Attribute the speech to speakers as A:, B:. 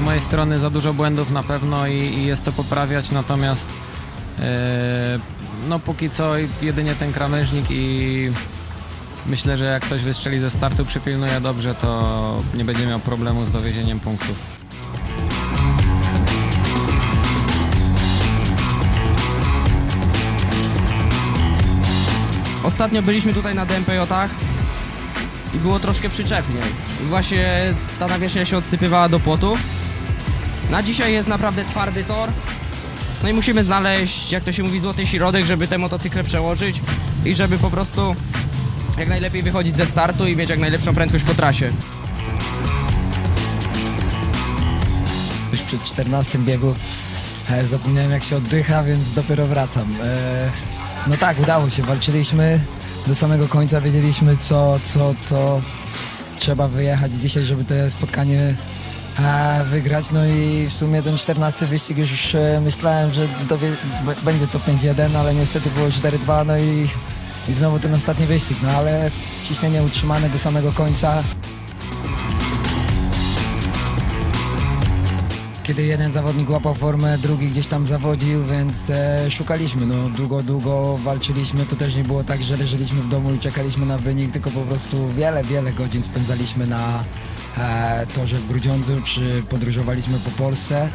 A: mojej strony za dużo błędów na pewno i, i jest co poprawiać, natomiast e, no póki co jedynie ten krawężnik i myślę, że jak ktoś wystrzeli ze startu, przypilnuje dobrze, to nie będzie miał problemu z dowiezieniem punktów.
B: Ostatnio byliśmy tutaj na DMPJ-ach i było troszkę przyczepnie. I właśnie ta nawierzchnia się odsypywała do płotu. Na dzisiaj jest naprawdę twardy tor. No i musimy znaleźć, jak to się mówi, złoty środek, żeby te motocykle przełożyć i żeby po prostu jak najlepiej wychodzić ze startu i mieć jak najlepszą prędkość po trasie.
C: Już przy 14 biegu e, zapomniałem jak się oddycha, więc dopiero wracam. E, no tak, udało się, walczyliśmy do samego końca, wiedzieliśmy co, co, co trzeba wyjechać dzisiaj, żeby to spotkanie wygrać. No i w sumie ten 14 wyścig już e, myślałem, że dowie, będzie to 5-1, ale niestety było 4-2, no i, i znowu ten ostatni wyścig, no ale ciśnienie utrzymane do samego końca. kiedy jeden zawodnik łapał formę, drugi gdzieś tam zawodził, więc e, szukaliśmy. No, długo, długo walczyliśmy. To też nie było tak, że leżeliśmy w domu i czekaliśmy na wynik, tylko po prostu wiele, wiele godzin spędzaliśmy na e, torze w Grudziądzu, czy podróżowaliśmy po Polsce.